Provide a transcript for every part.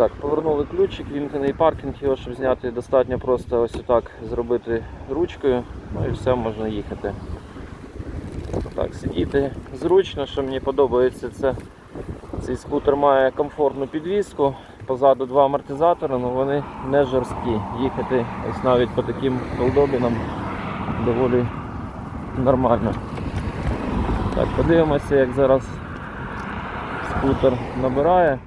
Так, повернули ключик, вімкнений паркінг, його щоб зняти достатньо просто ось отак зробити ручкою, ну і все можна їхати. Так, сидіти зручно, що мені подобається, це цей скутер має комфортну підвіску, позаду два амортизатори, але вони не жорсткі. Їхати ось навіть по таким колдобінам доволі нормально. Так, подивимося, як зараз скутер набирає.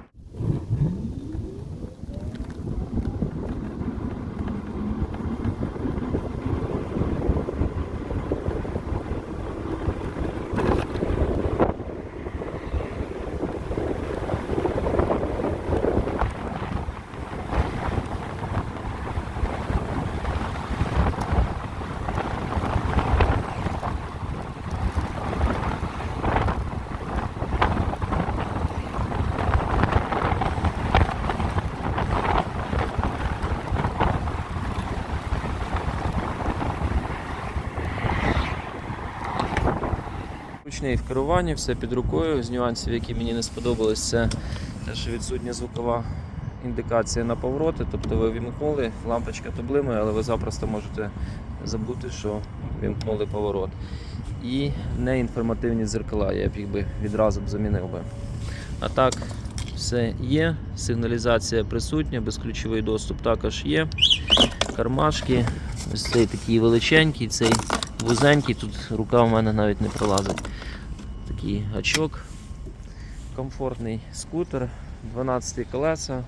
Ручний в керуванні, все під рукою. З нюансів, які мені не сподобались, це те, що відсутня звукова індикація на повороти. Тобто ви вімкнули, лампочка то але ви запросто можете забути, що вімкнули поворот. І неінформативні дзеркала, я б їх би відразу б замінив би. А так, все є, сигналізація присутня, безключовий доступ також є. Кармашки, ось цей такий величенький, цей вузенький, тут рука в мене навіть не пролазить. Такий гачок, комфортний скутер, 12 колеса,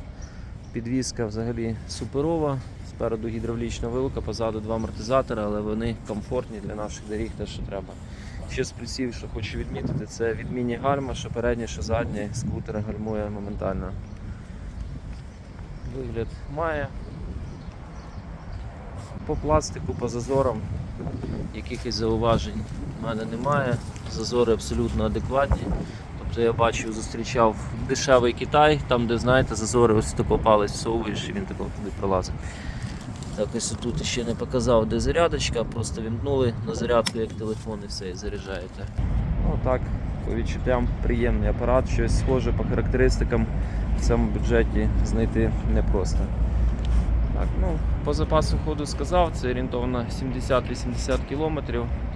підвізка взагалі суперова. Спереду гідравлічна вилка, позаду два амортизатори, але вони комфортні для наших доріг, те, що треба. Ще з плюсів, що хочу відмітити, це відмінні гальма, що переднє, що заднє, скутер гальмує моментально. Вигляд має. По пластику, по зазорам якихось зауважень в мене немає. Зазори абсолютно адекватні. Тобто я бачив, зустрічав дешевий Китай, там де знаєте, зазори ось тако палець всовуєш і він тако туди пролазить. Так, ось тут ще не показав, де зарядочка, просто вімкнули на зарядку як телефон і все, і заряджаєте. Ну так, по відчуттям приємний апарат, щось схоже по характеристикам в цьому бюджеті знайти непросто. Так, ну, по запасу ходу сказав, це орієнтовно 70-80 км.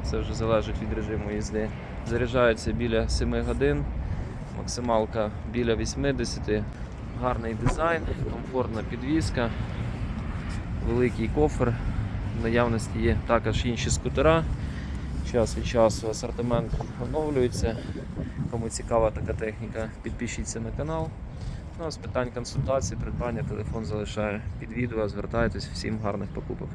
Це вже залежить від режиму їзди. Заряджається біля 7 годин, максималка біля 80. Гарний дизайн, комфортна підвізка, великий кофр. В наявності є також інші скутера. Час від часу асортимент оновлюється. Кому цікава така техніка, підпишіться на канал. З питань консультації, придбання, телефон залишаю під відео. Звертайтесь, всім гарних покупок.